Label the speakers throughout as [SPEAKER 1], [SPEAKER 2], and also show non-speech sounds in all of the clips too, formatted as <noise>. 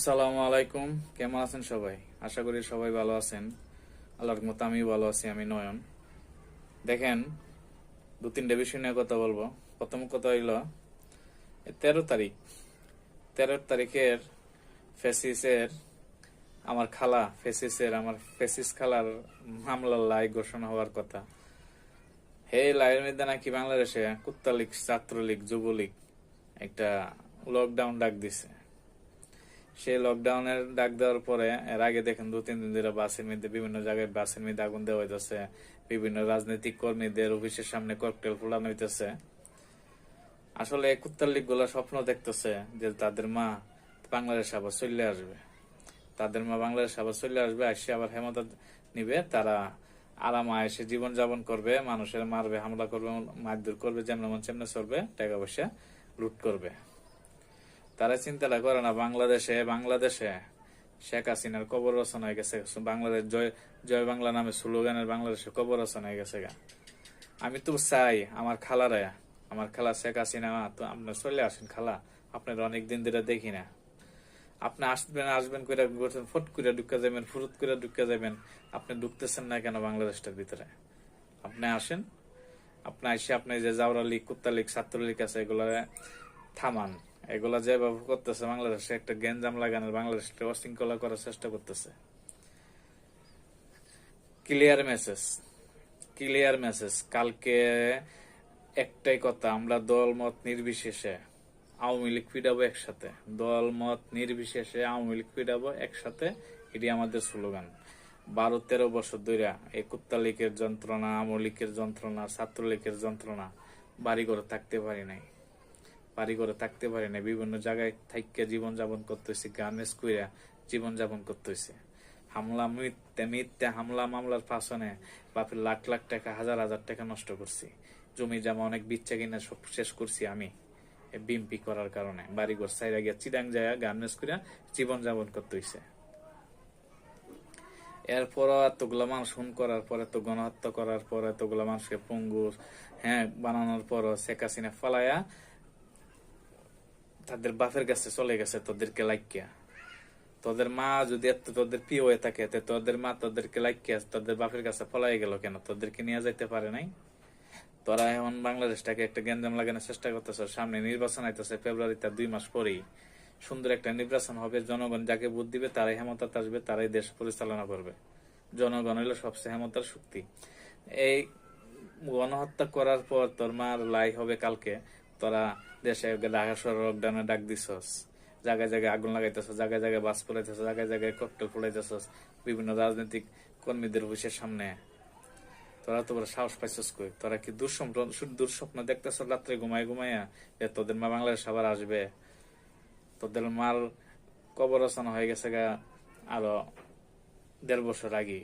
[SPEAKER 1] আসসালামু আলাইকুম। কেমন আছেন সবাই? আশা করি সবাই ভালো আছেন। আল্লাহর মতো আমি ভালো আছি, আমি নয়ন। দেখেন, দু তিনটে বিষয় নিয়ে কথা বলব। প্রথম কথা হইল তেরো তারিখ। তেরো তারিখের ফেসিসের আমার খালা, ফেসিসের আমার ফেসিস খালার মামলার লাই ঘোষণা হওয়ার কথা। হে লাইয়ের মধ্যে নাকি বাংলাদেশে কুত্তালীগ, ছাত্রলীগ, যুবলীগ একটা লকডাউন ডাক দিছে। সেই লকডাউনের ডাক দেওয়ার পরে, এর আগে দেখেন দু, তিন দিন ধরে বাসের মধ্যে বিভিন্ন জায়গায় বাসের মধ্যে আগুন দেওয়া হইতেছে। বিভিন্ন রাজনৈতিক কর্মীদের অফিসের সামনে ককটেল ফুলানো হইতেছে। আসলে কুত্তার লীগগুলা স্বপ্ন দেখতেছে যে তাদের মা বাংলাদেশ আবার চলে আসবে। তাদের মা বাংলাদেশ আবার চলে আসবে আসে আবার হেমন্ত নিবে, তারা আরাম এসে জীবন যাপন করবে, মানুষের মারবে, হামলা করবে, মারধর করবে যেমন মন চেমনে চলবে, টাকা পয়সা লুট করবে। তারা চিন্তাটা করে না, বাংলাদেশে বাংলাদেশে শেখ হাসিনার কবর রচনা হয়ে গেছে। বাংলাদেশ জয় জয় বাংলা নামে স্লোগানের বাংলাদেশে কবর রচনা হয়ে গেছে গা। আমি তো চাই আমার খালারা আমার খালা শেখ হাসিনা, তো আপনি চলে আসেন খালা, আপনার অনেক দিন ধরে দেখি না। আপনি আসবেন আসবেন করে ফট করে ঢুকে যাবেন ফুরুত করে ঢুকে যাবেন আপনি ঢুকতেছেন না কেন বাংলাদেশটার ভিতরে? আপনি আসেন, আপনি এসে আপনি যে জাউরা লীগ কুত্তা লীগ ছাত্রলীগ আছে এগুলো থামান। এগুলা যেভাবে করতেছে বাংলাদেশে, একটা গেঞ্জাম লাগানোর বাংলাদেশকে অশৃঙ্খলা করার চেষ্টা করতেছে। ক্লিয়ার মেসেজ ক্লিয়ার মেসেজ কালকে একটাই কথা, আমরা দল মত নির্বিশেষে আওয়ামী লীগ ফিরাবো একসাথে। দল মত নির্বিশেষে আওয়ামী লীগ ফিরাবো একসাথে, এটি আমাদের স্লোগান। বারো তেরো বছর ধরে এই কুত্তা লীগের যন্ত্রণা আওয়ামী লীগের যন্ত্রণা, ছাত্রলীগের যন্ত্রণা বাড়ি করে থাকতে পারি নাই। বাড়ি করে থাকতে পারি না। বিভিন্ন জায়গায় থাইকে জীবন যাপন করতেছি গার্মেন্টস কইরা জীবন যাপন করতেছি। হামলা, মিথ্যে মিথ্যে হামলা মামলার ফাঁসনে বাপের লাখ লাখ টাকা, হাজার হাজার টাকা নষ্ট করছি। জমি, জামা অনেক বিচ্ছা কিনা সব শেষ করছি আমি বিম্পি করার কারণে। বাড়ি ঘর সাইরা গিয়া চিরাং যায় গার্মেন্টস কইরা জীবন যাপন করতে হইছে এরপরও এতগুলো মানুষ খুন করার পর, এত গণহত্যা করার পর, এতগুলো মানুষকে পঙ্গু হ্যাঁ বানানোর পর শেখ হাসিনা ফালাইয়া তাদের বাপের কাছে চলে গেছে, তোদেরকে লাইকিয়া। তোদের মা যদি এত, তোদের প্রিয় হয়ে থাকে, তে তোদের মা তোদেরকে লাইকিয়া, তোদের বাপের কাছে ফলাই গেল কেন? তোদেরকে নিয়ে যাইতে পারে নাই? তোরা এখন বাংলাদেশটাকে একটা গেঞ্জাম লাগানোর চেষ্টা করতেছ, সামনে নির্বাচন আইতেছে ফেব্রুয়ারিতে, দুই মাস পরেই। সুন্দর একটা নির্বাচন হবে, জনগণ যাকে ভোট দিবে, তারাই হেমতাত আসবে, তারাই দেশ পরিচালনা করবে। জনগণ হইল সবচেয়ে হেমতার শক্তি। এই গণহত্যা করার পর তোর মার লাই হবে কালকে তোরা দেশে ঢাকা শহর লকডাউনে ডাক দিছস। জায়গায় জায়গায় আগুন লাগাইতেছ জায়গায় জায়গায় বাস ফুলাইতেছ জায়গায় জায়গায় ককটেল ফুলাইতেছ বিভিন্ন রাজনৈতিক কর্মীদের অফিসের সামনে। তোরা তো বড় সাহস পাইছস কই? তোরা কি দুঃস্বপ্ন দুঃস্বপ্ন দেখতেছ রাত্রে ঘুমায় ঘুমাইয়া যে তোদের মা বাংলাদেশ আবার আসবে। তোদের মার কবর রচনা হয়ে গেছে গা আরও দেড় বছর আগে।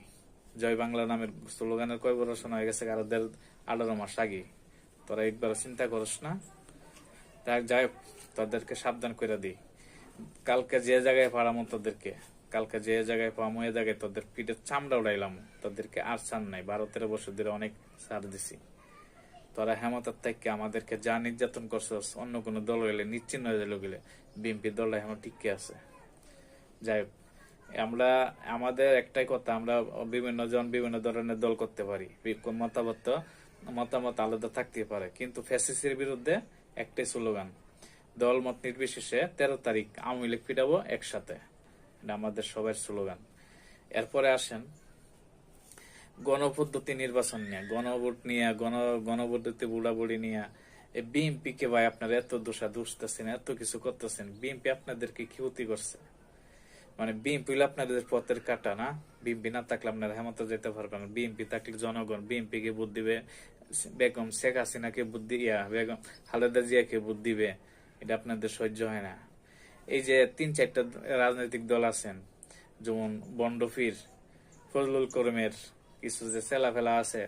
[SPEAKER 1] জয় বাংলা নামের স্লোগানের কয় রচনা হয়ে গেছে আরও দেড়, আঠারো মাস আগে। তোরা একবার চিন্তা করিস না? তাই যাই তাদেরকে সাবধান করে দিই। কালকে যে জায়গায় পাড়ামো তাদেরকে কালকে যে জায়গায় পাবো এ জায়গায় তাদের পিঠের চামড়া উড়াইলাম। তাদেরকে আর ছাড় নাই। বারো তেরো বছর ধরে অনেক ছাড় দিছি। তোরা হেমতার থেকে আমাদেরকে যা নির্যাতন করছস অন্য কোনো দল হইলে নিশ্চিন্ন হয়ে গেলে গেলে বিএনপি দলটা এখন টিকে আছে। যাই আমরা আমাদের একটাই কথা, আমরা বিভিন্ন জন বিভিন্ন ধরনের দল করতে পারি। মতামত মতামত আলাদা থাকতে পারে। কিন্তু ফ্যাসিসের বিরুদ্ধে একটাই স্লোগান দল মত নির্বিশেষে তেরো তারিখ আওয়ামী লীগ ফিরাবো একসাথে। এটা আমাদের সবার স্লোগান। এরপরে আসেন গণপদ্ধতি নির্বাচন নিয়ে, গণভোট নিয়ে, গণ গণপদ্ধতি বুড়াবুড়ি নিয়ে। বিএনপি কে ভাই আপনারা এত দোষা দুষতেছেন এত কিছু করতেছেন, বিএনপি আপনাদেরকে ক্ষতি করছে? মানে বিএনপি হলো আপনাদের পথের কাটা না? বিএনপি না থাকলে আপনারা হেমন্ত যেতে পারবেন বিএনপি থাকলে জনগণ, বিএনপি কে বুদ্ধ দিবে বেগম শেখ হাসিনাকে বুদ্ধি, ইয়া, বেগম খালেদা জিয়াকে বুদ্ধি দিবে এটা আপনাদের সহ্য হয় না। এই যে তিন চারটা রাজনৈতিক দল আছেন, যেমন বন্ডফির ফজলুল করিমের কিছু যে ফেলা আছে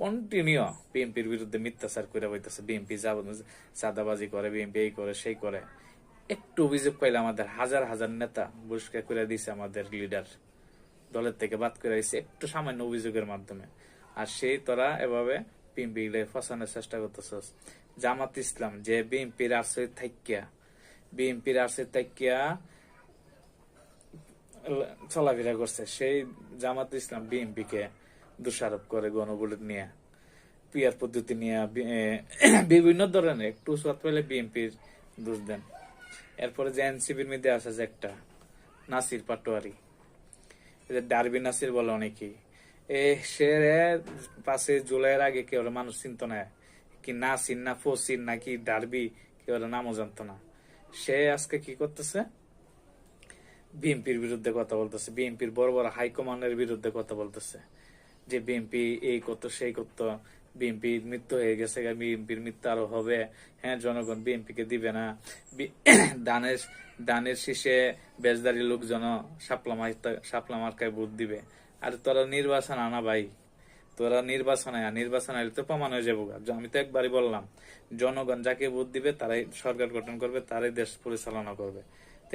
[SPEAKER 1] কন্টিনিউ বিএনপির বিরুদ্ধে মিথ্যাচার করে হইতেছে বিএনপি চাঁদাবাজি করে, বিএনপি এই করে, সেই করে। একটু অভিযোগ পাইলে আমাদের হাজার হাজার নেতা বহিষ্কার করে দিছে আমাদের লিডার দলের থেকে বাদ করে দিছে, একটু সামান্য অভিযোগের মাধ্যমে। আর সেই তোরা এভাবে বিএনপি ফসানোর চেষ্টা জামাত ইসলাম, যে বিএনপির থাকিয়া বিএনপির থাকিয়া চলাফেরা করছে। সেই জামাত ইসলাম বিএনপি কে দোষারোপ করে গণভোট নিয়ে। পিয়ার পদ্ধতি নিয়ে বিভিন্ন ধরনের একটু সাত পেলে বিএনপির দোষ দেন। এরপরে যে এনসিপির মধ্যে আছে যে একটা, নাসির পাটোয়ারি। যে ডারবি নাসির বলে অনেকেই। সে পাশে জুলাইয়ের আগে কেউ মানুষ চিনত না। কি নাসির না ফসির নাকি ডারবি, কেউ নামও জানতো না। সে আজকে কি করতেছে? বিএনপির বিরুদ্ধে কথা বলতেছে। বিএনপির বড় বড় হাইকমান্ডের বিরুদ্ধে কথা বলতেছে। যে বিএনপি এই করতো, সেই করতো। বিএনপি মৃত্যু হয়ে গেছে বিএনপির মৃত্যু আরও হবে। হ্যাঁ জনগণ বিএনপি কে দিবে না। <coughs> দানের দানের শীষে বেজদারি লোকজন সাপলা মার্কায় ভোট দিবে। আর তোরা নির্বাচন আনা ভাই। তোরা নির্বাচনে আয়, নির্বাচন আইলে তো প্রমাণ হয়ে যাব। আমি তো একবারই বললাম জনগণ যাকে ভোট দিবে তারাই সরকার গঠন করবে তারাই দেশ পরিচালনা করবে।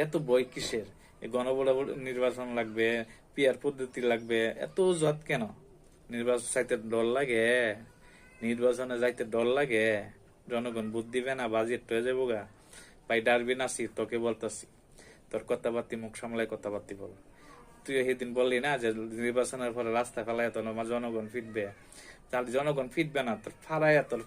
[SPEAKER 1] এত বই কিসের? গণবল নির্বাচন লাগবে পিয়ার পদ্ধতি লাগবে এত জট কেন? নির্বাচন চাইতে ডর লাগে নির্বাচনে যাইতে ডর লাগে। জনগণ ভোট দিবে না বাজেট হয়ে যাব গা ভাই ডারবি নাসি তোকে বলতাছি। তোর কথাবার্তি মুখ সামলায় কথাবার্তি বল। তুই সেদিন বললি না যে নির্বাচনের পরে রাস্তা ফেলায় তোর আমার জনগণ ফিটবে। তাহলে জনগণ ফিটবে না, তোর ফারাইয়া তোর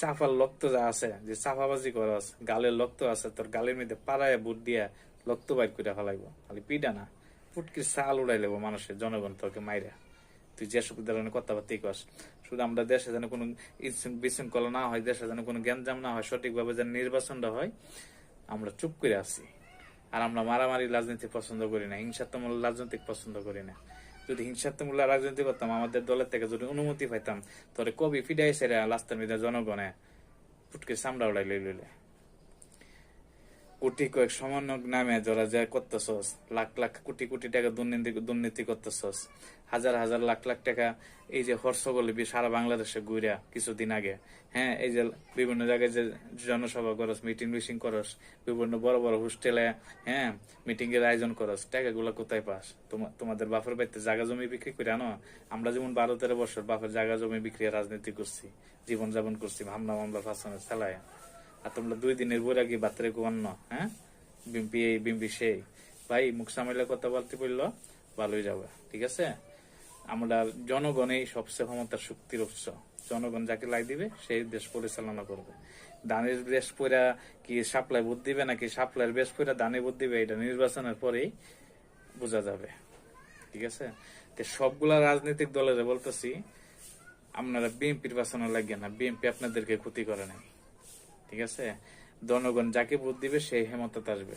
[SPEAKER 1] চাপার লক্ত যা আছে, যে চাপাবাজি করস, গালের লক্ত আছে, তোর গালের মধ্যে পাড়ায় বুট দিয়া রক্ত বাইর করে ফেলাইবো। খালি পিডা না, ফুটকির চাল উড়াই লেবো মানুষের, জনগণ তোকে মাইরা। তুই যে সব ধরনের কথাবার্তি কস, শুধু আমরা দেশে যেন কোনো বিশৃঙ্খলা না হয়, দেশে যেন কোনো জ্ঞানজাম না হয়, সঠিকভাবে যেন নির্বাচনটা হয়, আমরা চুপ করে আছি। আর আমরা মারামারি রাজনীতি পছন্দ করি না হিংসাত্মক রাজনৈতিক পছন্দ করি না। যদি হিংসাত্মক রাজনীতি করতাম, আমাদের দলের থেকে যদি অনুমতি পাইতাম তাহলে কবি ফিডাই সেরা লাস্টের মিদা জনগণে পুটকে চামড়া উড়াই লই লইলে। কোটি কয়েক সমন্বয়ক নামে যারা যা করতেছস। লাখ লাখ কোটি কোটি টাকা দুর্নীতি দুর্নীতি করতেছস। হাজার হাজার লাখ লাখ টাকা এই যে হর্ষগলি সারা বাংলাদেশে ঘুরা কিছুদিন আগে। হ্যাঁ এই যে বিভিন্ন জায়গায় যে জনসভা করস মিটিং মিটিং করস, বিভিন্ন বড় বড় হোস্টেলে হ্যাঁ মিটিং এর আয়োজন করস, টাকাগুলো কোথায় পাস? তোমা- তোমাদের বাপের বাড়িতে জায়গা জমি বিক্রি করে আনো? আমরা যেমন বারো তেরো বছর বাপের জায়গা জমি বিক্রি রাজনীতি করছি, জীবনযাপন করছি হামলা মামলা ফাঁসানো চালায় আর তোমরা দুই দিনের বৈরাগী বাত্রে অন্য হ্যাঁ? বিম্পি এই, বিম্পি সেই। ভাই, মুখ সামাইলে কথা বলতে বলল, ভালোই যাবে, ঠিক আছে? আমরা জনগণই সবচেয়ে ক্ষমতার শক্তির উৎস। জনগণ যাকে লাই দিবে, সেই দেশ পরিচালনা করবে। দানের বেশ পয়রা কি সাপ্লাই ভোট দিবে নাকি সাপ্লাইয়ের বেশ পয়রা দানে ভোট দিবে, এটা নির্বাচনের পরেই বোঝা যাবে, ঠিক আছে? তো সবগুলা রাজনৈতিক দলের বলতেছি, আপনারা বিএনপির বাঁচানো লাগবে না, বিএনপি আপনাদেরকে ক্ষতি করে নাই। ঠিক আছে? জনগণ যাকে ভোট দিবে সেই হেমতত আসবে।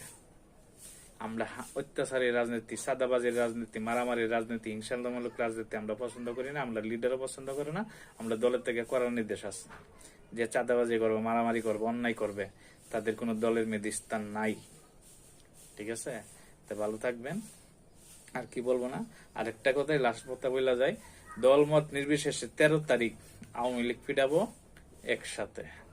[SPEAKER 1] আমরা হা- অত্যাচারী রাজনীতি সাদাবাজির রাজনীতি মারামারির রাজনীতি হিংসামূলক রাজনীতি আমরা পছন্দ করি না, আমরা লিডারও পছন্দ করি না, আমরা দলের থেকে করার নির্দেশ আছে। যে চাঁদাবাজি করবে, মারামারি করবে, অন্যায় করবে, তাদের কোনো দলের মেয়েদের স্থান নাই। ঠিক আছে? তো ভালো থাকবেন। আর কি বলব না? আরেকটা কথাই লাস্ট কথা বলা যায়। দলমত নির্বিশেষে তেরো তারিখ আওয়ামী লীগ ফিরাবো একসাথে।